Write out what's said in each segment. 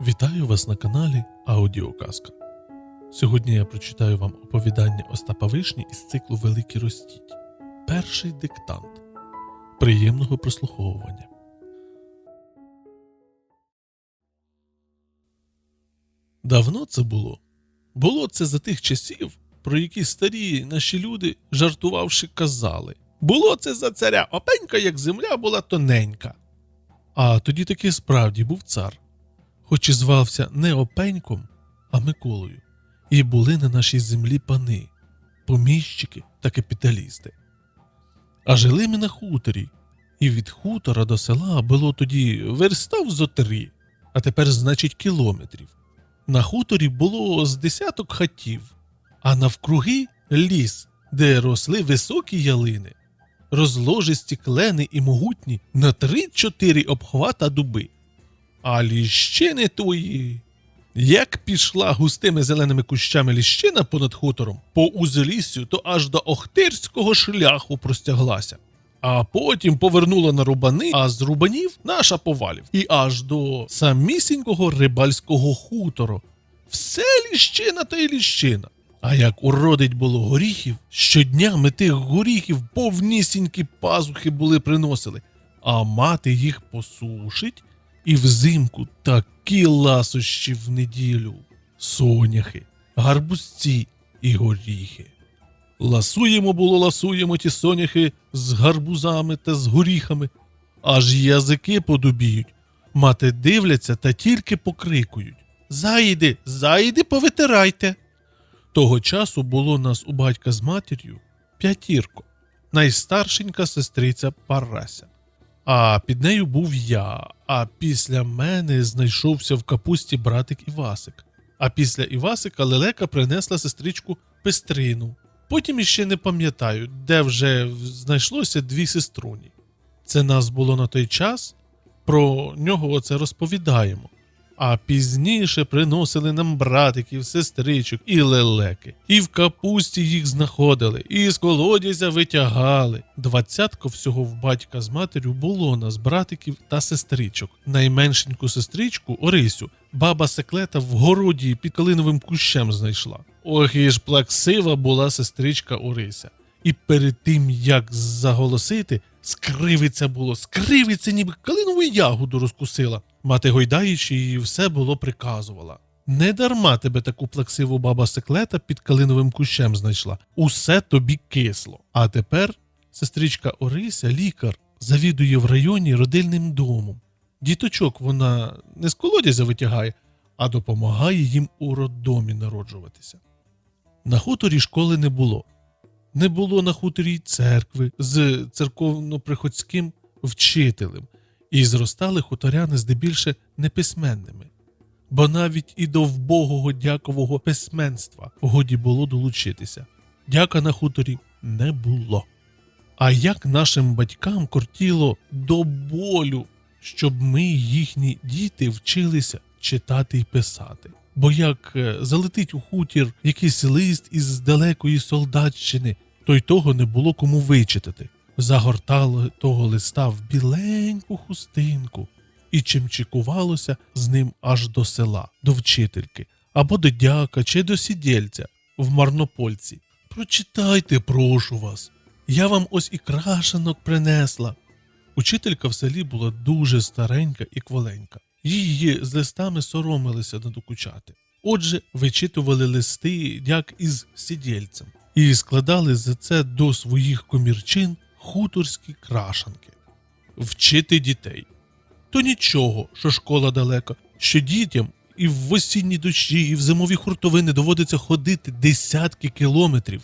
Вітаю вас на каналі Аудіоказка. Сьогодні я прочитаю вам оповідання Остапа Вишні із циклу Великі ростіть. Перший диктант. Приємного прослуховування. Давно це було. Було це за тих часів, про які старі наші люди, жартувавши, казали. Було це за царя опенька, як земля була тоненька. А тоді таки справді був цар хоч і звався не Опеньком, а Миколою, і були на нашій землі пани, поміщики та капіталісти. А жили ми на хуторі, і від хутора до села було тоді верстав зо три, а тепер, значить, кілометрів. На хуторі було з десяток хатів, а навкруги ліс, де росли високі ялини, розложисті клени і могутні на три-чотири обхвата дуби. А ліщини твої. Як пішла густими зеленими кущами ліщина понад хутором, по узліссю, то аж до Охтирського шляху простяглася. А потім повернула на рубани, а з рубанів наша повалів, і аж до самісінького рибальського хутору. Все ліщина та й ліщина. А як уродить було горіхів, щодня ми тих горіхів повнісінькі пазухи були приносили, а мати їх посушить і взимку такі ласощі в неділю, соняхи, гарбузці і горіхи. Ласуємо було, ласуємо ті соняхи з гарбузами та з горіхами, аж язики подубіють. Мати дивляться та тільки покрикують Заїди, заїди, повитирайте. Того часу було нас у батька з матір'ю п'ятірко, найстаршенька сестриця Парася. А під нею був я, а після мене знайшовся в капусті братик Івасик. А після Івасика лелека принесла сестричку Пестрину. Потім іще не пам'ятаю, де вже знайшлося дві сеструні. Це нас було на той час, про нього оце розповідаємо. А пізніше приносили нам братиків, сестричок і лелеки. І в капусті їх знаходили, і з колодязя витягали. Двадцятко всього в батька з матір'ю було нас, братиків та сестричок. Найменшеньку сестричку Орисю баба секлета в городі під калиновим кущем знайшла. Ох, і ж плаксива була сестричка Орися. І перед тим, як заголосити, скривиться було, скривиться, ніби калинову ягоду розкусила. Мати гойдаючи її все було приказувала. Не дарма тебе таку плаксиву баба секлета під калиновим кущем знайшла. Усе тобі кисло. А тепер сестричка Орися, лікар, завідує в районі родильним домом. Діточок вона не з колодязя витягає, а допомагає їм у роддомі народжуватися. На хуторі школи не було. Не було на хуторі церкви з церковно-приходським вчителем, і зростали хуторяни здебільше неписьменними. Бо навіть і до вбогого дякового письменства годі було долучитися. Дяка на хуторі не було. А як нашим батькам кортіло до болю, щоб ми, їхні діти, вчилися читати й писати. Бо як е, залетить у хутір якийсь лист із далекої солдатщини, то й того не було кому вичитати. Загортали того листа в біленьку хустинку і чимчикувалося з ним аж до села, до вчительки, або до дяка чи до сідільця в Марнопольці. Прочитайте, прошу вас. Я вам ось і крашенок принесла. Учителька в селі була дуже старенька і кволенька. Її з листами соромилися надокучати. Отже, вичитували листи як із сидільцем, і складали за це до своїх комірчин хуторські крашанки. Вчити дітей. То нічого, що школа далека, що дітям і в осінні дощі, і в зимові хуртовини доводиться ходити десятки кілометрів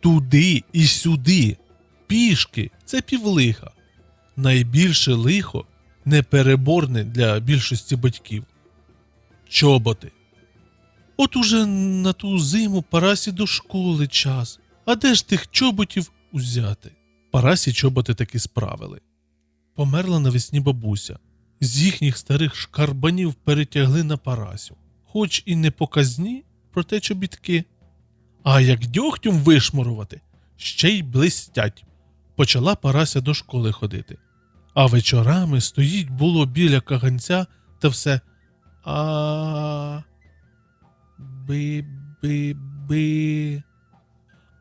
туди і сюди. Пішки це півлиха. Найбільше лихо непереборне для більшості батьків. Чоботи. От уже на ту зиму Парасі до школи час. А де ж тих чоботів узяти? Парасі чоботи таки справили. Померла навесні бабуся. З їхніх старих шкарбанів перетягли на Парасю. Хоч і не показні, проте чобітки. А як дьогтем вишмурувати, ще й блистять. Почала Парася до школи ходити. А вечорами стоїть було біля каганця та все. А. Би, би, би.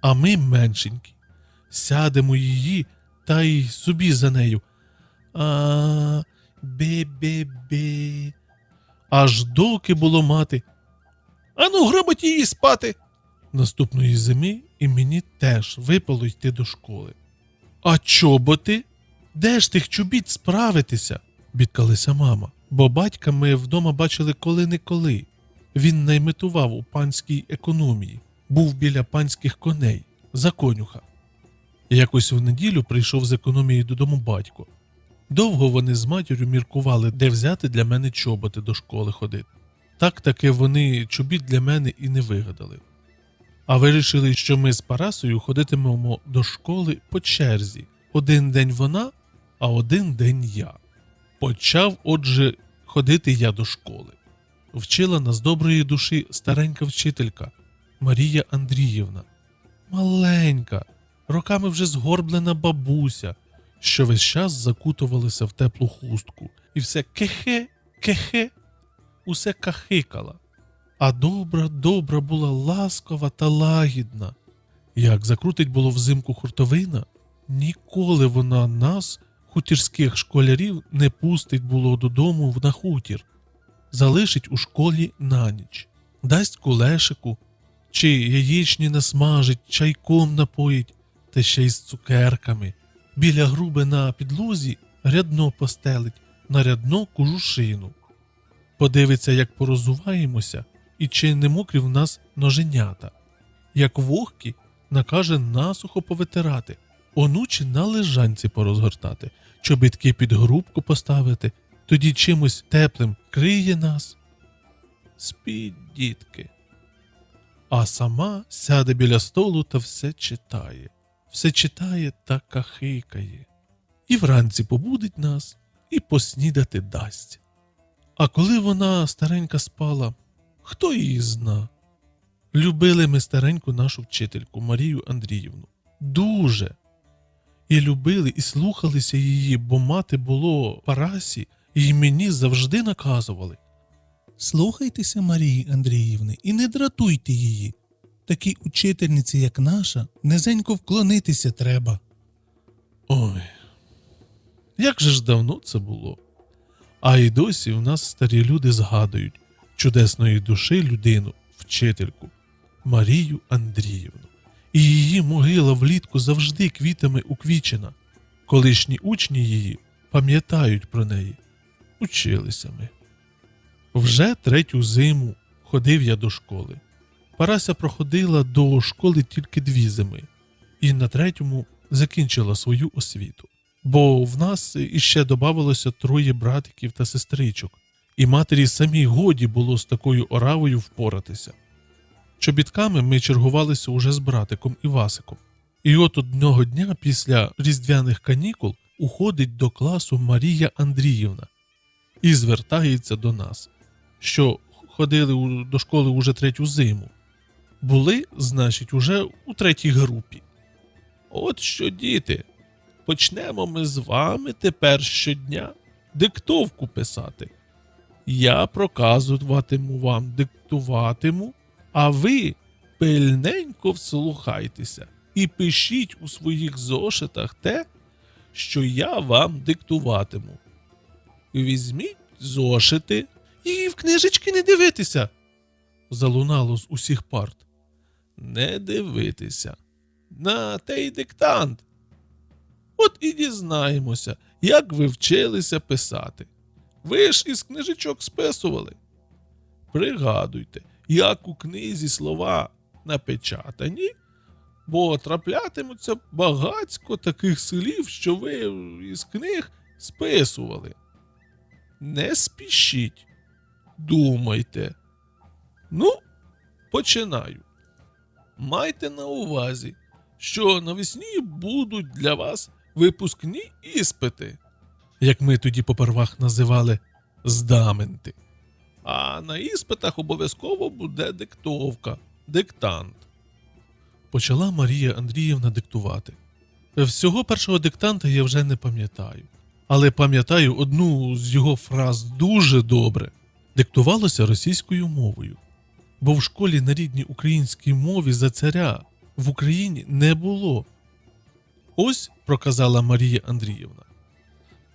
А ми меншенькі. Сядемо її та й собі за нею. А. Би, би, би. Аж доки було мати. Ану, грамоті її спати. Наступної зими і мені теж випало йти до школи. А чоботи? Де ж тих чобіт справитися? бідкалася мама, бо батька ми вдома бачили коли-неколи. Він найметував у панській економії, був біля панських коней, за конюха. Якось в неділю прийшов з економії додому батько. Довго вони з матір'ю міркували, де взяти для мене чоботи до школи ходити. Так таки вони чобіт для мене і не вигадали. А вирішили, що ми з Парасою ходитимемо до школи по черзі. Один день вона, а один день я. Почав, отже, ходити я до школи. Вчила нас доброї душі старенька вчителька Марія Андріївна. Маленька, роками вже згорблена бабуся, що весь час закутувалася в теплу хустку, і все кехе, кехе, усе кахикала. А добра, добра була ласкова та лагідна. Як закрутить було взимку хуртовина, ніколи вона нас, хутірських школярів, не пустить було додому на хутір, залишить у школі на ніч, дасть кулешику, чи яєчні насмажить, чайком напоїть, та ще й з цукерками. Біля груби на підлозі рядно постелить, на рядно кожушину. Подивиться, як порозуваємося, і чи не мокрі в нас ноженята. Як вогкі, накаже насухо повитирати, онучі на лежанці порозгортати, чобітки під грубку поставити, тоді чимось теплим криє нас. Спіть, дітки. А сама сяде біля столу та все читає, все читає та кахикає. І вранці побудить нас, і поснідати дасть. А коли вона старенька спала, хто її зна? Любили ми стареньку нашу вчительку Марію Андріївну. Дуже. І любили, і слухалися її, бо мати було Парасі, і мені завжди наказували. Слухайтеся Марії Андріївни і не дратуйте її. Такій учительниці, як наша, низенько вклонитися треба. Ой, як же ж давно це було. А й досі в нас старі люди згадують чудесної душі людину, вчительку Марію Андріївну. І її могила влітку завжди квітами уквічена. Колишні учні її пам'ятають про неї. Училися ми. Вже третю зиму ходив я до школи. Парася проходила до школи тільки дві зими, і на третьому закінчила свою освіту. Бо в нас іще додавалося троє братиків та сестричок, і матері самій годі було з такою оравою впоратися. Чобітками ми чергувалися уже з братиком і Васиком. І от одного дня після різдвяних канікул уходить до класу Марія Андріївна і звертається до нас, що ходили до школи уже третю зиму. Були, значить, уже у третій групі. От що, діти, почнемо ми з вами тепер щодня диктовку писати. Я проказуватиму вам, диктуватиму, а ви пильненько вслухайтеся і пишіть у своїх зошитах те, що я вам диктуватиму. Візьміть зошити і в книжечки не дивитися. Залунало з усіх парт. Не дивитися. На те й диктант. От і дізнаємося, як ви вчилися писати. Ви ж із книжечок списували. Пригадуйте, як у книзі слова напечатані, бо траплятимуться багацько таких слів, що ви із книг списували. Не спішіть, думайте. Ну, починаю. Майте на увазі, що навесні будуть для вас випускні іспити, як ми тоді попервах називали здаменти. А на іспитах обов'язково буде диктовка, диктант. Почала Марія Андріївна диктувати. Всього першого диктанта я вже не пам'ятаю, але пам'ятаю одну з його фраз дуже добре. диктувалося російською мовою, бо в школі на рідній українській мові за царя в Україні не було. Ось проказала Марія Андріївна.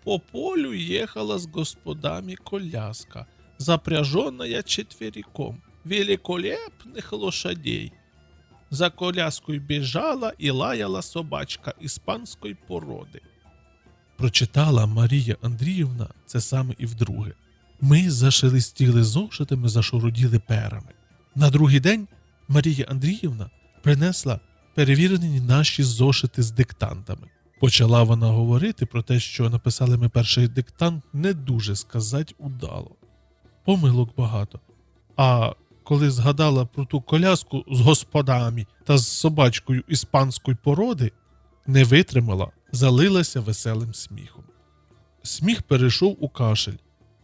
По полю ехала с господами коляска, запряженная четвериком, великолепных лошадей. За коляскою біжала і лаяла собачка іспанської породи. Прочитала Марія Андріївна це саме і вдруге. Ми зашелестіли зошитами, зашуруділи перами. На другий день Марія Андріївна принесла перевірені наші зошити з диктантами. Почала вона говорити про те, що написали ми перший диктант, не дуже сказать удало. Помилок багато. А коли згадала про ту коляску з господами та з собачкою іспанської породи, не витримала, залилася веселим сміхом. Сміх перейшов у кашель,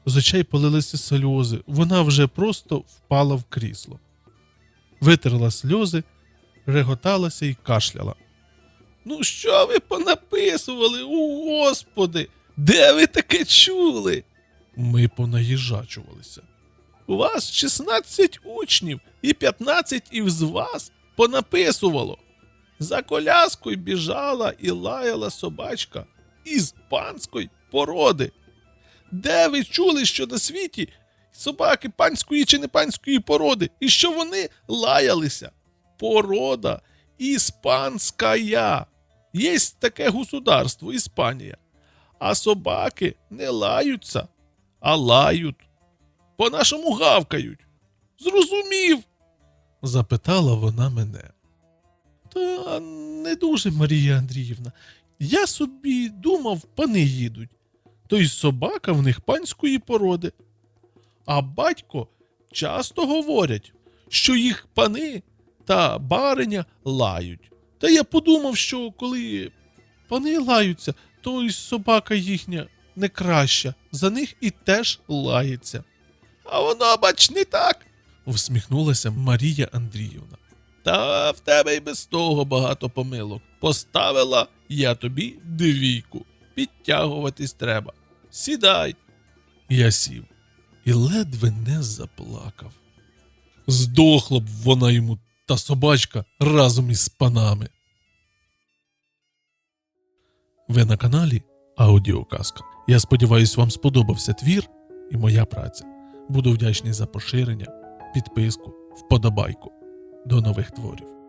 з очей полилися сльози, вона вже просто впала в крісло. Витерла сльози, реготалася і кашляла. Ну, що ви понаписували, у господи? Де ви таке чули? Ми понаїжачувалися. У вас 16 учнів і 15 із вас понаписувало. За коляскою біжала і лаяла собачка із панської породи. Де ви чули, що на світі собаки панської чи не панської породи, і що вони лаялися? Порода іспанська. Є таке государство Іспанія. А собаки не лаються, а лають. По-нашому гавкають. Зрозумів? запитала вона мене. Та не дуже, Марія Андріївна. Я собі думав, пани їдуть. То й собака в них панської породи. А батько часто говорять, що їх пани та бариня лають. Та я подумав, що коли пани лаються, то й собака їхня не краща, за них і теж лається. А воно, бач, не так. всміхнулася Марія Андріївна. Та в тебе й без того багато помилок. Поставила я тобі двійку. Підтягуватись треба. Сідай. Я сів і ледве не заплакав. Здохла б вона йому та собачка разом із панами. Ви на каналі Аудіоказка. Я сподіваюся, вам сподобався твір і моя праця. Буду вдячний за поширення, підписку, вподобайку. До нових творів.